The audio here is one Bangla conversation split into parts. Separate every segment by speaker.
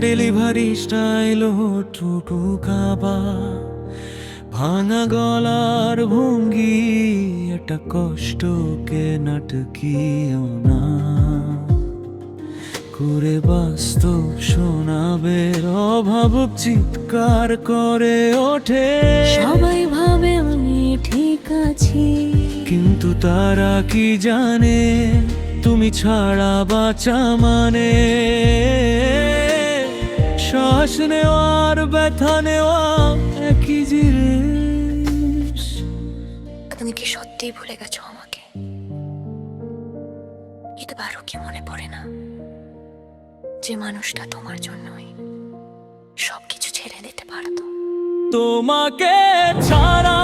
Speaker 1: ডেলিভারি স্টাইল টুটু কাবা। ভাঙা গলার ভঙ্গি একটা কষ্টকে নাটকীয় না। করে বাস্তব শোনাবে অভাব চিৎকার করে ওঠে।
Speaker 2: সবাই ভাবে আমি ঠিক আছি।
Speaker 1: কিন্তু তারা কি জানে তুমি ছাড়া বাঁচা মানে? শ্বাস নেওয়ার ব্যথা নেওয়া একই জিনিস।
Speaker 2: তুমি কি সত্যিই ভুলে গেছো আমাকে? কিন্তু বারো কি মনে পড়ে না যে মানুষটা তোমার জন্যই সবকিছু ছেড়ে দিতে পারতো?
Speaker 1: তোমাকে ছাড়া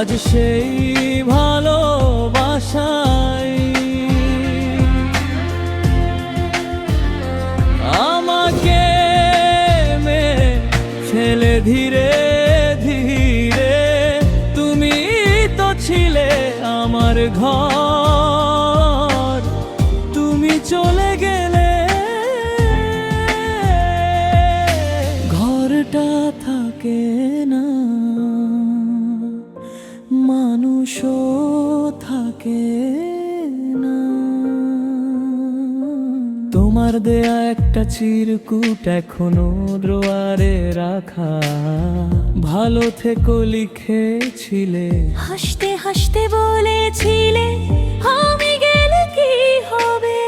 Speaker 1: আজ সেই ভালোবাসাই আমাকে মেরে ছেলে ধীরে ধীরে। তুমি তো ছিলে আমার ঘর। তোমার দেয়া একটা চিরকুট এখনও ড্রোয়ারে রাখা। ভালো থেকো লিখেছিলে।
Speaker 2: হাসতে হাসতে বলেছিলে আমি গেলে কি হবে?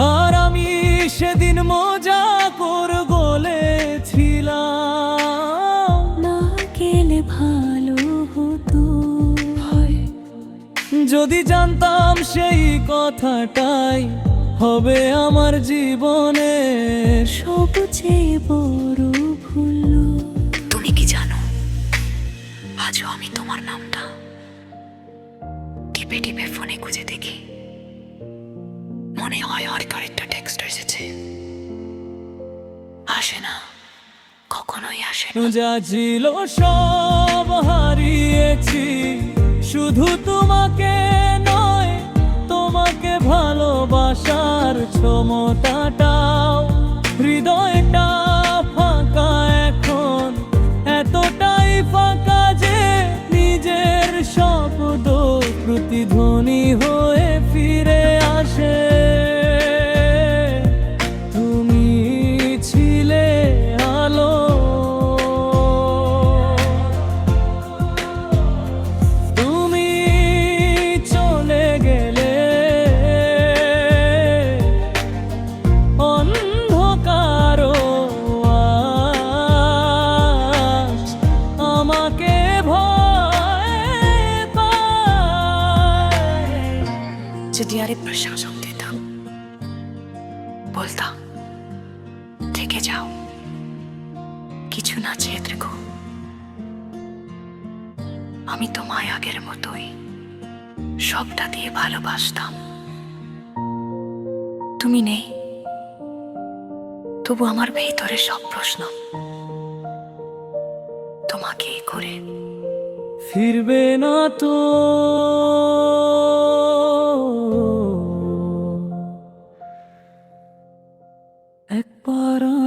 Speaker 1: আর আমি সেদিন মজা কর যদি জানতাম সেই কথাটাই হবে আমার জীবনে।
Speaker 2: সবচেয়ে বড় ভুল। তুমি কি জানো? আজও আমি তোমার নামটা টিপে টিপে ফোনে খুঁজে দেখি। মনে হয় আর আরেকটা টেক্সট এসেছে। আসে না কখনোই আসে না।
Speaker 1: যা ছিল সব হারিয়েছি। শুধু তোমাকে নয় তোমাকে ভালোবাসার ক্ষমতাটাও হৃদয়টা
Speaker 2: যদি প্রশাসন দিতাম বলতাম থেকে যাও কিছু না চেয়ে দেখো আমি তোমায় আগের মতোই সবটা দিয়ে ভালোবাসতাম তুমি নেই তবু আমার ভেতরে সব প্রশ্ন তোমাকেই করে
Speaker 1: ফিরবে না তো para